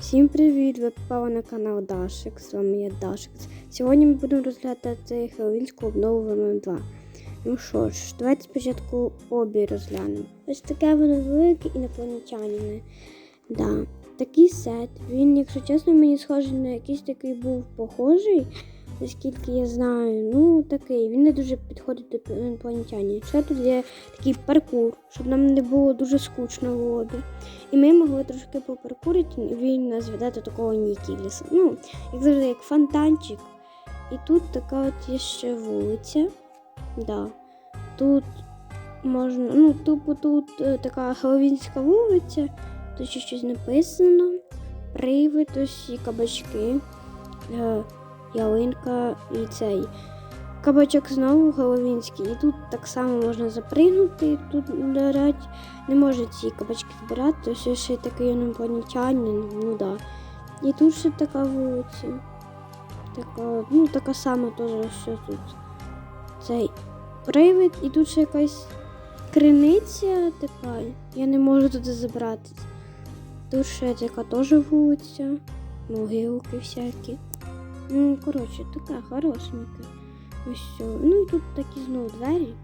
Всім привіт! Ви попали на канал Дашик. З вами я Дашик. Сьогодні ми будемо розглядати Хеллоуінську обнову ВМ 2. Ну що ж, давайте спочатку обі розглянемо. Ось таке воно велике інопланетянини. Да. Такий сет. Він, якщо чесно, мені схожий на якийсь такий був похожий, наскільки я знаю. Ну, такий. Він не дуже підходить до інопланетянів. Ще тут є такий паркур, щоб нам не було дуже скучно в лобі. І ми могли трошки попаркурити, він нас веде до такого Нікіліса. Ну, як завжди, як фонтанчик. І тут така от є ще вулиця. Да. Тут можна, ну, тупо тут е, така хеловінська вулиця, тут ще щось написано. Привид, ось і кабачки, е, ялинка і цей. Кабачок знову головінський, і тут так само можна запригнути, тут речі, не може ці кабачки збирати, ось ще такий інопланетянин, ну да. І тут ще така вулиця. Така, ну така сама теж що тут. Цей привид, і тут ще якась криниця така. Я не можу туди забратися. Тут ще така теж вулиця, могилки всякі. Ну, коротше, така хорошенька. Ось. Ну і тут такі знову двері.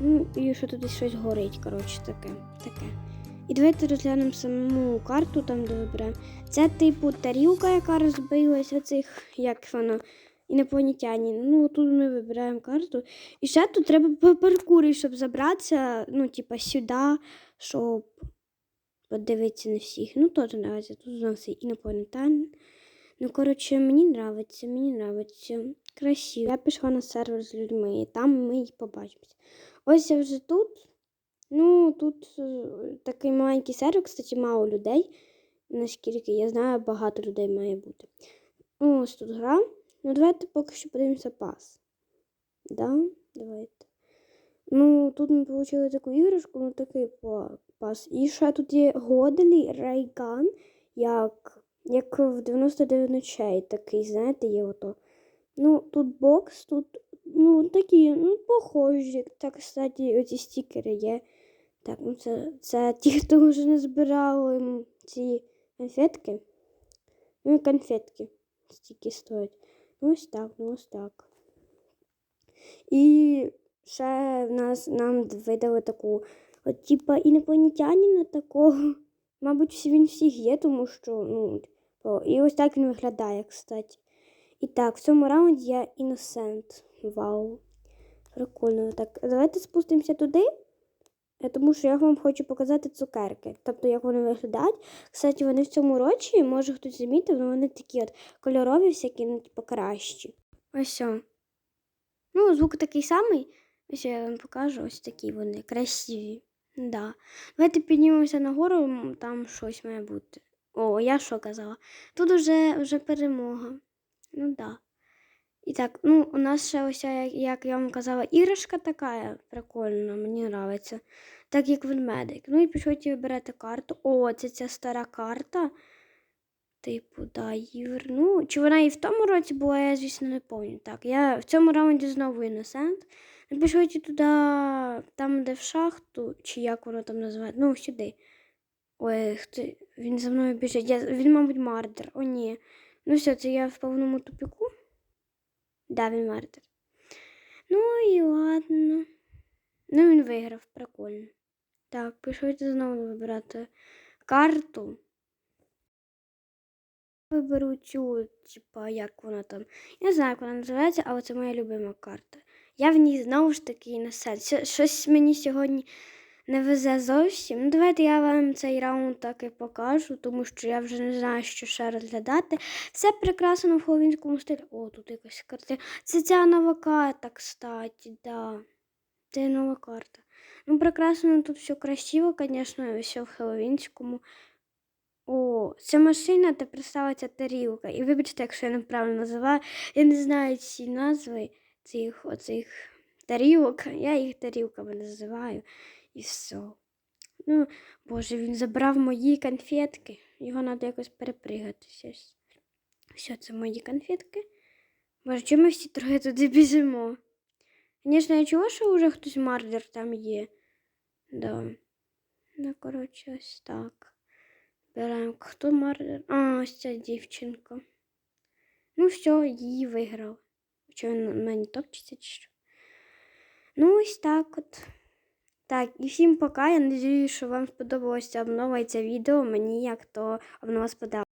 Ну, і що тут щось горить, коротше, таке. таке. І давайте розглянемо саму карту, там де. Це типу тарілка, яка розбилася цих, як воно, інопланетяні. Ну, тут ми вибираємо карту. І ще тут треба по паркурі, щоб забратися, ну, типа, сюди, щоб подивитися на всіх. Ну, теж нравиться. Тут знову все інопланетяни. Ну, коротше, мені нравиться, мені нравиться. Красиво. Я пішла на сервер з людьми, і там ми й побачимося. Ось я вже тут. Ну, тут е, такий маленький сервер, кстати, мало людей. Наскільки я знаю, багато людей має бути. Ось тут гра. Ну, давайте поки що подивимося пас. Да? Давайте. Ну, тут ми отримали таку іграшку, ну такий пас. І ще тут є Годелі Рейган, як як в 99 ночей такий, знаєте, є ото. Ну, тут бокс, тут, ну, такі, ну, похожі. Так, кстати, оці стікери є. Так, ну це, це ті, хто вже не збирали ці конфетки. Ну і конфетки стільки стоять. Ну, ось так, ну ось так. І ще в нас нам видали таку, от, типа, інопланетянина такого. Мабуть, він всіх є, тому що, ну, о, і ось так він виглядає, кстати. І так, в цьому раунді я іносент. Вау. Прикольно. Так, давайте спустимося туди, е, тому що я вам хочу показати цукерки. Тобто, як вони виглядають. Кстати, вони в цьому році, може хтось замітив, але вони такі от кольорові, всякі, ну, типу, кращі. Ось. о. Ну, звук такий самий. Ось я вам покажу, ось такі вони красиві. Да. Давайте піднімемося нагору, там щось має бути. О, я що казала? Тут вже перемога. Ну да. І так, ну, у нас ще ось, як, я вам казала, іграшка така прикольна, мені подобається. Так як ведмедик. Ну і пішли вибирати карту. О, це ця стара карта. Типу, да, Юр. Ну, чи вона і в тому році була, я, звісно, не пам'ятаю. Так, я в цьому раунді знову іносент. Ну, пішли туди, там, де в шахту, чи як воно там називається. Ну, сюди. Ой, хто... він за мною біжить. Я... Він, мабуть, мардер. О, ні. Ну все, це я в повному тупіку. Да, він мардер. Ну і ладно. Ну, він виграв, прикольно. Так, пішли знову вибирати карту. Виберу цю, типа, як вона там. Я не знаю, як вона називається, але це моя любима карта. Я в ній знову ж таки на. Щось мені сьогодні не везе зовсім. Ну, давайте я вам цей раунд так і покажу, тому що я вже не знаю, що ще розглядати. Все прекрасно в хеллоуінському стилі. О, тут якась карта. Це ця нова карта, кстати, да. Це нова карта. Ну, прекрасно, тут все красиво, звісно, все в хеллоуінському. О, це машина та представиться тарілка. І вибачте, якщо я неправильно називаю. Я не знаю ці назви цих оцих тарілок. Я їх тарілками називаю. І все. Ну, боже, він забрав мої конфетки. Його треба якось перепригати. щось. Все, це мої конфетки. Боже, чому ми всі трохи туди біжимо? Звісно, я чула, що вже хтось мардер там є. Да. Ну, коротше, ось так. Беремо. Хто мардер? А, ось ця дівчинка. Ну, все, її виграв. Що він на мені топчеться чи що? Ну, ось так от. Так, і всім пока. Я надію, що вам сподобалося обнова це відео. Мені як то обнова сподобалася.